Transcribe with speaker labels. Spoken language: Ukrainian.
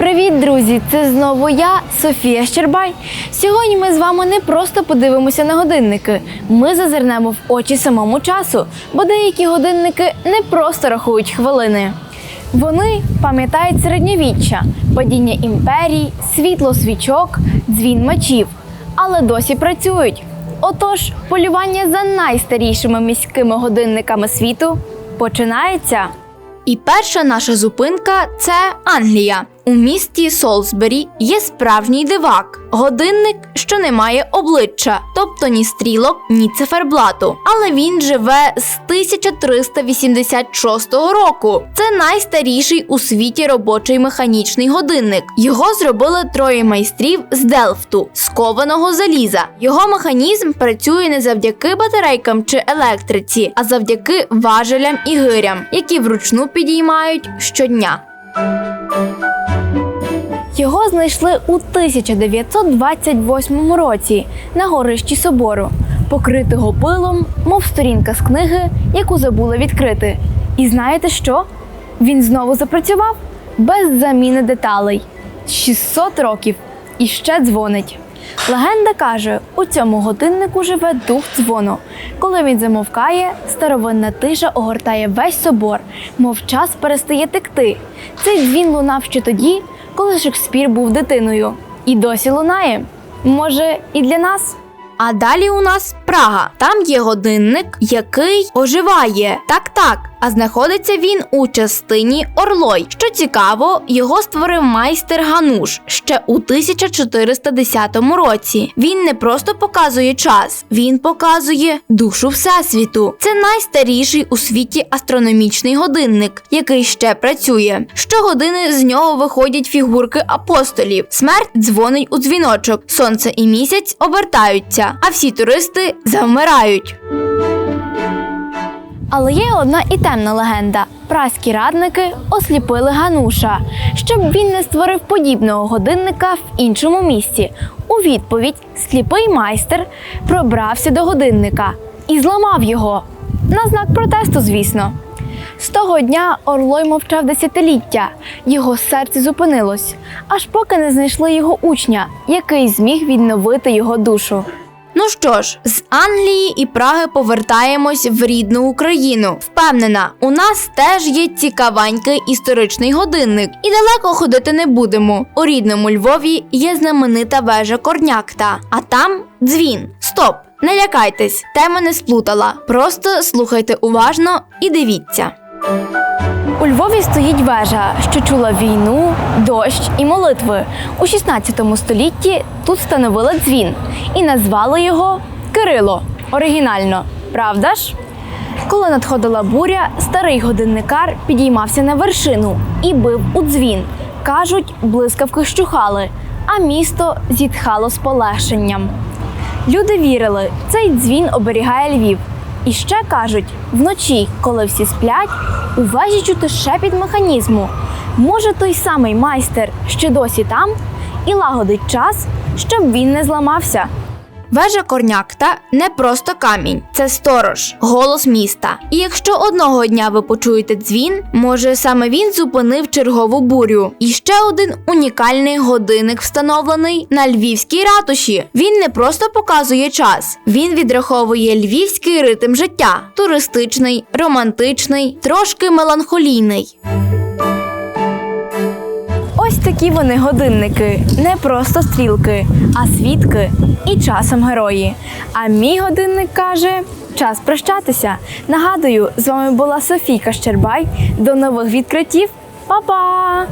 Speaker 1: Привіт, друзі! Це знову я, Софія Щербай. Сьогодні ми з вами не просто подивимося на годинники. Ми зазирнемо в очі самому часу, бо деякі годинники не просто рахують хвилини. Вони пам'ятають середньовіччя, падіння імперій, світло свічок, дзвін мечів, але досі працюють. Отож, полювання за найстарішими міськими годинниками світу починається. І перша наша зупинка це Англія. У місті Солсбері є справжній дивак годинник, що не має обличчя, тобто ні стрілок, ні циферблату. Але він живе з 1386 року. Це найстаріший у світі робочий механічний годинник. Його зробили троє майстрів з Делфту, з кованого заліза. Його механізм працює не завдяки батарейкам чи електриці, а завдяки важелям і гирям, які вручну підіймають щодня. Його знайшли у 1928 році на горищі собору, покритого пилом, мов сторінка з книги, яку забули відкрити. І знаєте що? Він знову запрацював без заміни деталей. 600 років і ще дзвонить. Легенда каже, у цьому годиннику живе дух дзвону. Коли він замовкає, старовинна тиша огортає весь собор, мов час перестає текти. Цей дзвін лунав ще тоді, коли Шекспір був дитиною. І досі лунає. Може, і для нас? А далі у нас Прага. Там є годинник, який оживає. Так, так. А знаходиться він у частині Орлой. Що цікаво, його створив майстер Гануш ще у 1410 році. Він не просто показує час, він показує душу всесвіту. Це найстаріший у світі астрономічний годинник, який ще працює. Щогодини з нього виходять фігурки апостолів. Смерть дзвонить у дзвіночок, сонце і місяць обертаються, а всі туристи завмирають. Але є одна і темна легенда. Праські радники осліпили Гануша, щоб він не створив подібного годинника в іншому місці. У відповідь сліпий майстер пробрався до годинника і зламав його. На знак протесту, звісно. З того дня Орлой мовчав десятиліття. Його серце зупинилось, аж поки не знайшли його учня, який зміг відновити його душу. Ну що ж, з Англії і Праги повертаємось в рідну Україну. Впевнена, у нас теж є цікавенький історичний годинник, і далеко ходити не будемо. У рідному Львові є знаменита вежа Корнякта, а там дзвін. Стоп! Не лякайтесь, тема не сплутала. Просто слухайте уважно і дивіться. У Львові стоїть вежа, що чула війну, дощ і молитви. У 16 столітті тут встановили дзвін і назвали його Кирило. Оригінально, правда ж? Коли надходила буря, старий годинникар підіймався на вершину і бив у дзвін. Кажуть, блискавки щухали, а місто зітхало з полегшенням. Люди вірили, цей дзвін оберігає Львів. І ще кажуть, вночі, коли всі сплять, у вежі чути шепіт механізму. Може, той самий майстер ще досі там і лагодить час, щоб він не зламався. Вежа Корнякта не просто камінь, це сторож, голос міста. І якщо одного дня ви почуєте дзвін, може саме він зупинив чергову бурю. І ще один унікальний годинник встановлений на львівській ратуші. Він не просто показує час, він відраховує львівський ритм життя: туристичний, романтичний, трошки меланхолійний. Такі вони годинники, не просто стрілки, а свідки і часом герої. А мій годинник каже: час прощатися. Нагадую, з вами була Софійка Щербай. До нових відкриттів. Па-па!